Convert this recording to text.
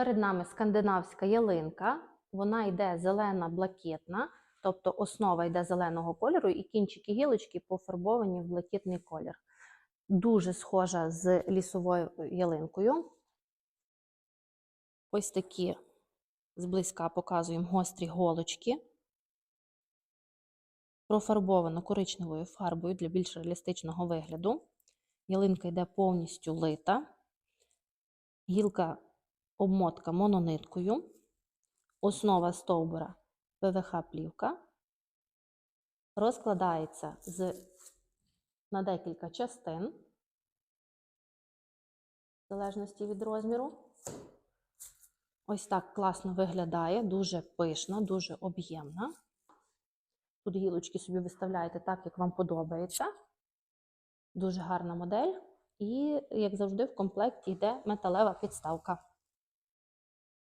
Перед нами скандинавська ялинка. Вона йде зелена блакитна, тобто основа йде зеленого кольору, і кінчики гілочки пофарбовані в блакитний колір. Дуже схожа з лісовою ялинкою. Ось такі зблизька показуємо гострі голочки. Профарбовано коричневою фарбою для більш реалістичного вигляду. Ялинка йде повністю лита. Гілка обмотка монониткою. Основа стовбура ПВХ-плівка. Розкладається з, на декілька частин, в залежності від розміру. Ось так класно виглядає, дуже пишна, дуже об'ємна. Тут гілочки собі виставляєте так, як вам подобається. Дуже гарна модель. І, як завжди, в комплекті йде металева підставка.